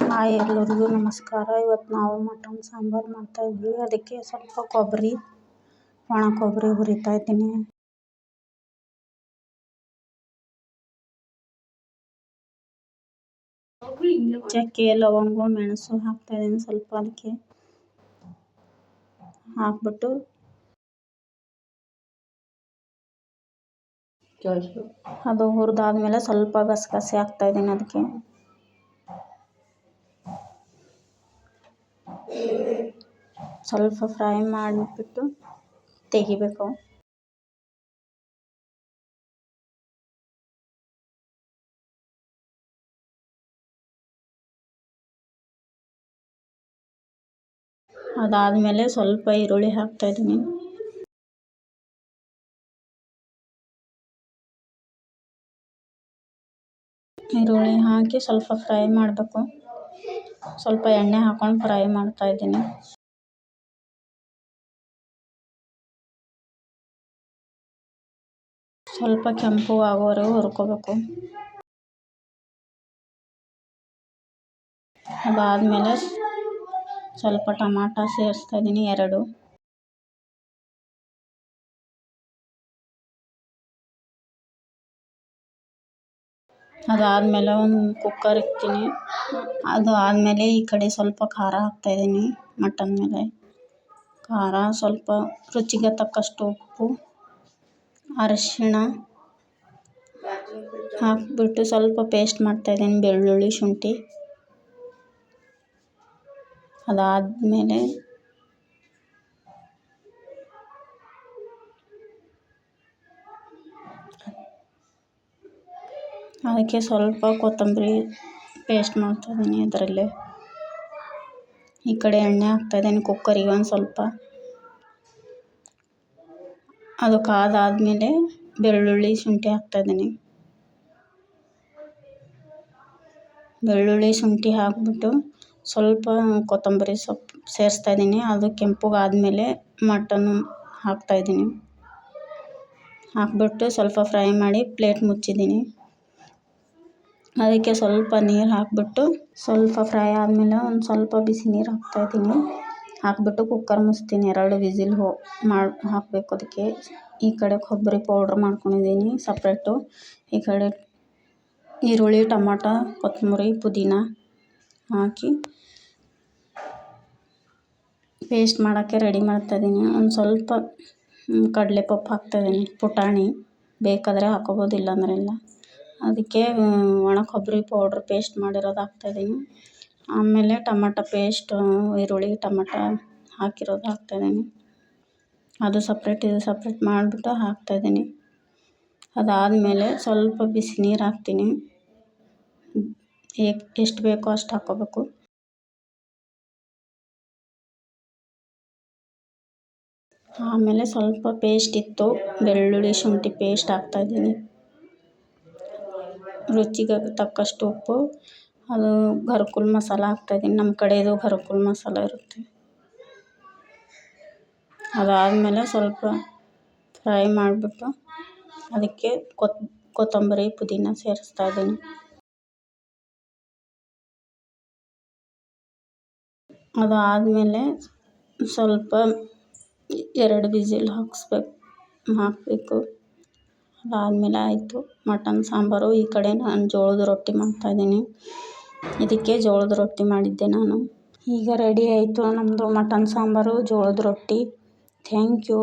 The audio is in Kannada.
ಹಾಯ್ ಎಲ್ಲರಿಗೂ ನಮಸ್ಕಾರ. ಇವತ್ತು ನಾವು ಮಟನ್ ಸಾಂಬಾರು ಮಾಡ್ತಾಯಿದ್ವಿ ಅದಕ್ಕೆ ಸ್ವಲ್ಪ ಕೊಬ್ಬರಿ, ಒಣ ಕೊಬ್ಬರಿ ಹುರಿತಾ ಇದ್ದೀನಿ. ಚಕ್ಕೆ, ಲವಂಗ, ಮೆಣಸು ಹಾಕ್ತಾಯಿದ್ದೀನಿ ಸ್ವಲ್ಪ ಅದಕ್ಕೆ. ಹಾಕ್ಬಿಟ್ಟು ಅದು ಹುರಿದಾದ್ಮೇಲೆ ಸ್ವಲ್ಪ ಗಸಗಸೆ ಹಾಕ್ತಾಯಿದ್ದೀನಿ ಅದಕ್ಕೆ. ಸ್ವಲ್ಪ ಫ್ರೈ ಮಾಡಿಬಿಟ್ಟು ತೆಗಿಬೇಕು. ಅದಾದಮೇಲೆ ಸ್ವಲ್ಪ ಈರುಳ್ಳಿ ಹಾಕ್ತಾಯಿದ್ದೀನಿ ಈರುಳ್ಳಿ ಹಾಕಿ ಸ್ವಲ್ಪ ಫ್ರೈ ಮಾಡಬೇಕು. ಸ್ವಲ್ಪ ಎಣ್ಣೆ ಹಾಕ್ಕೊಂಡು ಫ್ರೈ ಮಾಡ್ತಾಯಿದ್ದೀನಿ ಸ್ವಲ್ಪ ಕೆಂಪು ಆಗೋವರೆಗೂ ಹುರ್ಕೋಬೇಕು. ಅದಾದಮೇಲೆ ಸ್ವಲ್ಪ ಟಮಾಟ ಸೇರಿಸ್ತಾ ಇದ್ದೀನಿ, ಎರಡು. ಅದಾದಮೇಲೆ ಒಂದು ಕುಕ್ಕರ್ ಇಕ್ತೀನಿ ಅದು ಆದಮೇಲೆ ಈ ಕಡೆ ಸ್ವಲ್ಪ ಖಾರ ಹಾಕ್ತಾಯಿದ್ದೀನಿ ಮಟನ್ ಮೇಲೆ. ಖಾರ, ಸ್ವಲ್ಪ ರುಚಿಗೆ ತಕ್ಕಷ್ಟು ಉಪ್ಪು, ಅರಿಶಿಣ ಹಾಕಿಬಿಟ್ಟು ಸ್ವಲ್ಪ ಪೇಸ್ಟ್ ಮಾಡ್ತಾಯಿದ್ದೀನಿ ಬೆಳ್ಳುಳ್ಳಿ ಶುಂಠಿ. ಅದಾದಮೇಲೆ ಅದಕ್ಕೆ ಸ್ವಲ್ಪ ಕೊತ್ತಂಬರಿ ಪೇಸ್ಟ್ ಮಾಡ್ತಾಯಿದ್ದೀನಿ ಅದರಲ್ಲೇ. ಈ ಕಡೆ ಎಣ್ಣೆ ಹಾಕ್ತಾಯಿದ್ದೀನಿ ಕುಕ್ಕರಿಗೆ ಒಂದು ಸ್ವಲ್ಪ. ಅದು ಕಾದಾದಮೇಲೆ ಬೆಳ್ಳುಳ್ಳಿ ಶುಂಠಿ ಹಾಕ್ತಾಯಿದ್ದೀನಿ. ಬೆಳ್ಳುಳ್ಳಿ ಶುಂಠಿ ಹಾಕಿಬಿಟ್ಟು ಸ್ವಲ್ಪ ಕೊತ್ತಂಬರಿ ಸೊಪ್ಪು ಸೇರಿಸ್ತಾ ಇದ್ದೀನಿ ಅದು ಕೆಂಪಗಾದಮೇಲೆ ಮಟನ್ನು ಹಾಕ್ತಾಯಿದ್ದೀನಿ. ಹಾಕಿಬಿಟ್ಟು ಸ್ವಲ್ಪ ಫ್ರೈ ಮಾಡಿ ಪ್ಲೇಟ್ ಮುಚ್ಚಿದ್ದೀನಿ. ಅದಕ್ಕೆ ಸ್ವಲ್ಪ ನೀರು ಹಾಕಿಬಿಟ್ಟು ಸ್ವಲ್ಪ ಫ್ರೈ ಆದಮೇಲೆ ಒಂದು ಸ್ವಲ್ಪ ಬಿಸಿ ನೀರು ಹಾಕ್ತಾಯಿದ್ದೀನಿ ಹಾಕಿಬಿಟ್ಟು ಕುಕ್ಕರ್ ಮುಚ್ತೀನಿ. ಎರಡು ವಿಸಿಲ್ ಹೊ, ಮಾಡಿ, ಹಾಕಬೇಕು ಅದಕ್ಕೆ. ಈ ಕಡೆ ಕೊಬ್ಬರಿ ಪೌಡ್ರ್ ಮಾಡ್ಕೊಂಡಿದ್ದೀನಿ ಸಪ್ರೇಟು ಈ ಕಡೆ ಈರುಳ್ಳಿ, ಟಮಾಟ, ಕೊತ್ತಂಬರಿ, ಪುದೀನ ಹಾಕಿ ಪೇಸ್ಟ್ ಮಾಡೋಕ್ಕೆ ರೆಡಿ ಮಾಡ್ತಾಯಿದ್ದೀನಿ ಒಂದು ಸ್ವಲ್ಪ ಕಡಲೆ ಕಡಲೆಪಪ್ಪು ಹಾಕ್ತಾಯಿದ್ದೀನಿ ಪುಟಾಣಿ ಬೇಕಾದರೆ ಹಾಕೋಬೋದು, ಇಲ್ಲಾಂದರೆ ಇಲ್ಲ. ಅದಕ್ಕೆ ಒಣ ಕೊಬ್ಬರಿ ಪೌಡ್ರ್ ಪೇಸ್ಟ್ ಮಾಡಿರೋದು ಹಾಕ್ತಾಯಿದ್ದೀನಿ ಆಮೇಲೆ ಟಮಟ ಪೇಸ್ಟ್, ಈರುಳ್ಳಿ, ಟಮಟ ಹಾಕಿರೋದು ಹಾಕ್ತಾಯಿದ್ದೀನಿ ಅದು ಸಪ್ರೇಟ್, ಇದು ಸಪ್ರೇಟ್ ಮಾಡಿಬಿಟ್ಟು ಹಾಕ್ತಾಯಿದ್ದೀನಿ ಅದಾದಮೇಲೆ ಸ್ವಲ್ಪ ಬಿಸಿ ನೀರು ಹಾಕ್ತೀನಿ. ಎಷ್ಟು ಬೇಕೋ ಅಷ್ಟು ಹಾಕ್ಕೋಬೇಕು. ಆಮೇಲೆ ಸ್ವಲ್ಪ ಪೇಸ್ಟ್ ಇತ್ತು. ಬೆಳ್ಳುಳ್ಳಿ ಶುಂಠಿ ಪೇಸ್ಟ್ ಹಾಕ್ತಾಯಿದ್ದೀನಿ ರುಚಿಗೆ ತಕ್ಕಷ್ಟು ಉಪ್ಪು, ಅದು ಘರ್ಕುಲ್ ಮಸಾಲ ಹಾಕ್ತಾಯಿದ್ದೀನಿ. ನಮ್ಮ ಕಡೆದು ಘರ್ಕುಲ್ ಮಸಾಲ ಇರುತ್ತೆ. ಅದಾದಮೇಲೆ ಸ್ವಲ್ಪ ಫ್ರೈ ಮಾಡಿಬಿಟ್ಟು ಅದಕ್ಕೆ ಕೊತ್, ಕೊತ್ತಂಬರಿ ಪುದೀನ ಸೇರಿಸ್ತಾ ಇದ್ದೀನಿ ಅದು ಆದಮೇಲೆ ಸ್ವಲ್ಪ ಎರಡು ವಿಸಿಲ್ ಹಾಕಿಸ್ಬೇಕು, ಹಾಕಬೇಕು. ಅದಾದಮೇಲೆ ಆಯಿತು. ಮಟನ್, ಸಾಂಬಾರು. ಈ ಕಡೆ ನಾನು ಜೋಳದ ರೊಟ್ಟಿ ಮಾಡ್ತಾಯಿದ್ದೀನಿ. ಇದಕ್ಕೆ ಜೋಳದ ರೊಟ್ಟಿ ಮಾಡಿದ್ದೆ ನಾನು. ಈಗ ರೆಡಿ ಆಯಿತು ನಮ್ಮದು ಮಟನ್, ಸಾಂಬಾರು, ಜೋಳದ ರೊಟ್ಟಿ. Thank you.